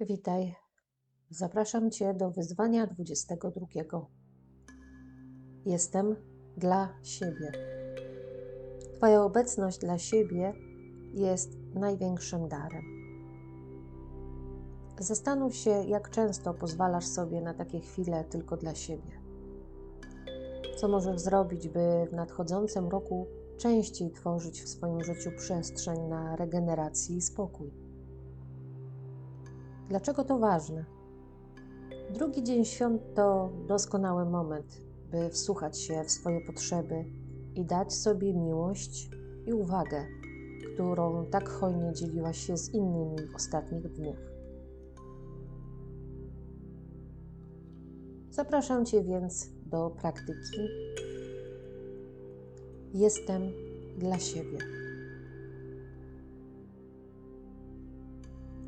Witaj. Zapraszam Cię do wyzwania 22. Jestem dla siebie. Twoja obecność dla siebie jest największym darem. Zastanów się, jak często pozwalasz sobie na takie chwile tylko dla siebie. Co możesz zrobić, by w nadchodzącym roku częściej tworzyć w swoim życiu przestrzeń na regenerację i spokój? Dlaczego to ważne? Drugi dzień świąt to doskonały moment, by wsłuchać się w swoje potrzeby i dać sobie miłość i uwagę, którą tak hojnie dzieliłaś się z innymi w ostatnich dniach. Zapraszam Cię więc do praktyki. Jestem dla siebie.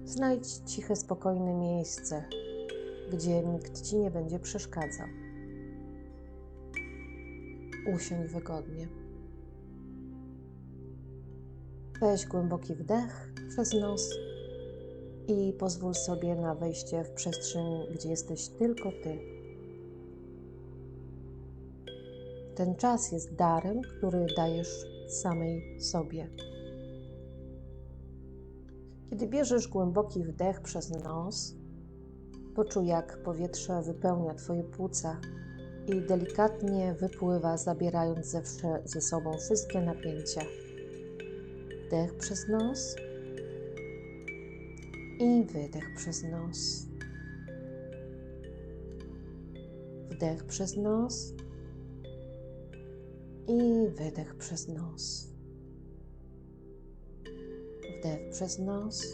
Znajdź ciche, spokojne miejsce, gdzie nikt ci nie będzie przeszkadzał. Usiądź wygodnie. Weź głęboki wdech przez nos i pozwól sobie na wejście w przestrzeń, gdzie jesteś tylko ty. Ten czas jest darem, który dajesz samej sobie. Kiedy bierzesz głęboki wdech przez nos, poczuj jak powietrze wypełnia Twoje płuca i delikatnie wypływa, zabierając ze, ze sobą wszystkie napięcia. Wdech przez nos i wydech przez nos. Wdech przez nos i wydech przez nos. Wdech przez nos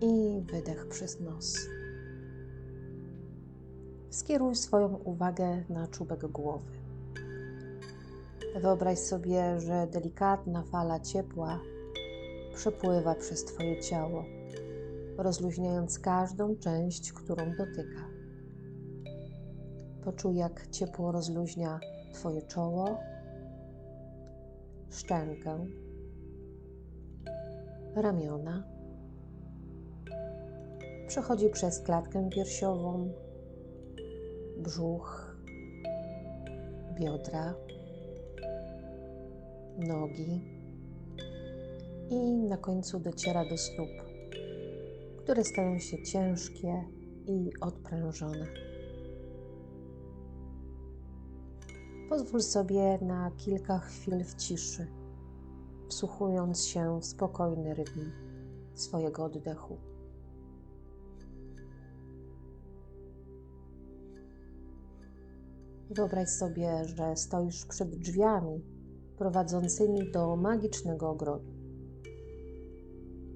i wydech przez nos. Skieruj swoją uwagę na czubek głowy. Wyobraź sobie, że delikatna fala ciepła przepływa przez Twoje ciało, rozluźniając każdą część, którą dotyka. Poczuj, jak ciepło rozluźnia Twoje czoło, szczękę, ramiona. Przechodzi przez klatkę piersiową, brzuch, biodra, nogi i na końcu dociera do stóp, które stają się ciężkie i odprężone. Pozwól sobie na kilka chwil w ciszy wsłuchując się w spokojny rytm swojego oddechu. Wyobraź sobie, że stoisz przed drzwiami prowadzącymi do magicznego ogrodu.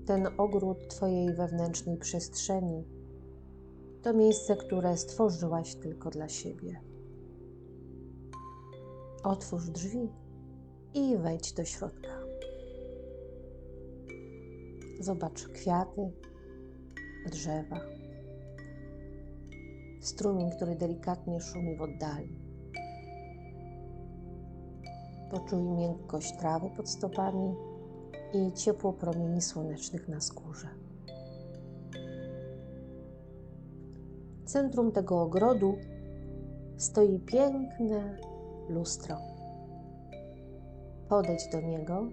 Ten ogród Twojej wewnętrznej przestrzeni to miejsce, które stworzyłaś tylko dla siebie. Otwórz drzwi i wejdź do środka. Zobacz kwiaty, drzewa, strumień, który delikatnie szumi w oddali. Poczuj miękkość trawy pod stopami i ciepło promieni słonecznych na skórze. W centrum tego ogrodu stoi piękne lustro. Podejdź do niego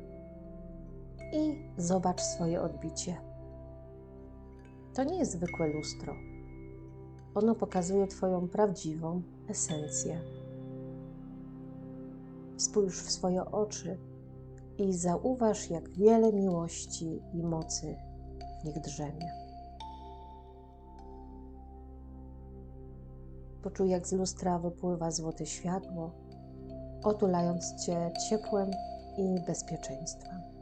i zobacz swoje odbicie. To nie jest zwykłe lustro. Ono pokazuje Twoją prawdziwą esencję. Spójrz w swoje oczy i zauważ, jak wiele miłości i mocy w nich drzemie. Poczuj, jak z lustra wypływa złote światło, otulając Cię ciepłem i bezpieczeństwem.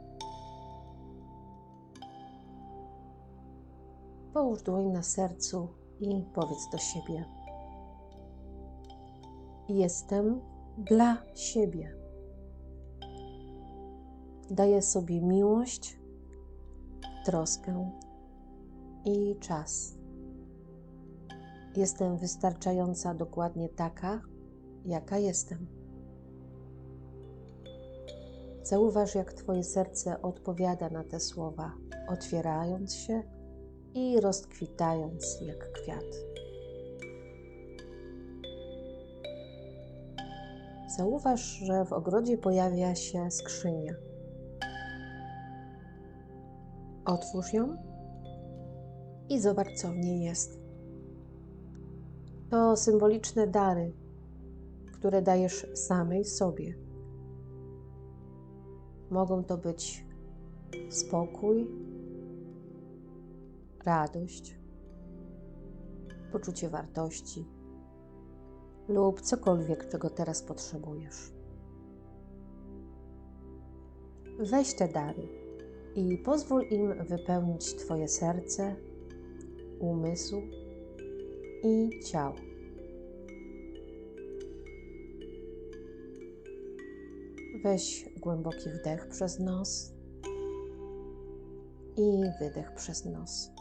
Połóż dłoń na sercu i powiedz do siebie: Jestem dla siebie. Daję sobie miłość, troskę i czas. Jestem wystarczająca dokładnie taka, jaka jestem. Zauważ, jak Twoje serce odpowiada na te słowa, otwierając się i rozkwitając jak kwiat. Zauważ, że w ogrodzie pojawia się skrzynia. Otwórz ją i zobacz, co w niej jest. To symboliczne dary, które dajesz samej sobie. Mogą to być spokój, radość, poczucie wartości lub cokolwiek, czego teraz potrzebujesz. Weź te dary i pozwól im wypełnić Twoje serce, umysł i ciało. Weź głęboki wdech przez nos i wydech przez nos.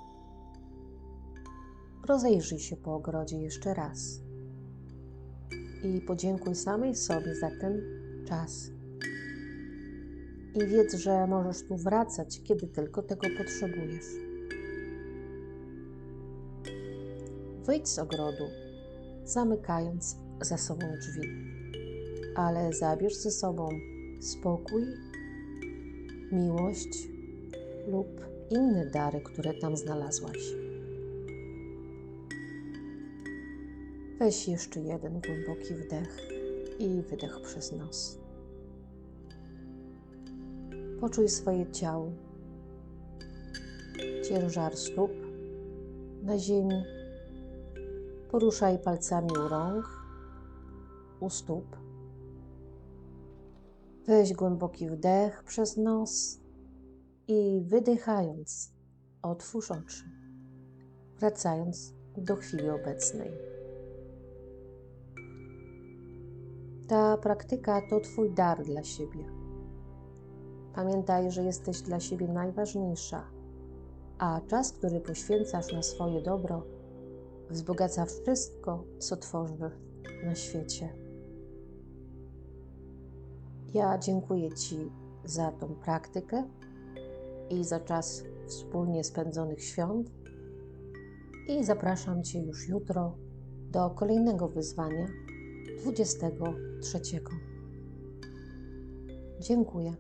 Rozejrzyj się po ogrodzie jeszcze raz i podziękuj samej sobie za ten czas. I wiedz, że możesz tu wracać, kiedy tylko tego potrzebujesz. Wyjdź z ogrodu, zamykając za sobą drzwi, ale zabierz ze sobą spokój, miłość lub inne dary, które tam znalazłaś. Weź jeszcze jeden głęboki wdech i wydech przez nos. Poczuj swoje ciało, ciężar stóp na ziemi. Poruszaj palcami u rąk, u stóp. Weź głęboki wdech przez nos i wydychając, otwórz oczy, wracając do chwili obecnej. Praktyka to Twój dar dla siebie. Pamiętaj, że jesteś dla siebie najważniejsza, a czas, który poświęcasz na swoje dobro, wzbogaca wszystko, co tworzysz na świecie. Ja dziękuję Ci za tą praktykę i za czas wspólnie spędzonych świąt i zapraszam Cię już jutro do kolejnego wyzwania 23. Dziękuję.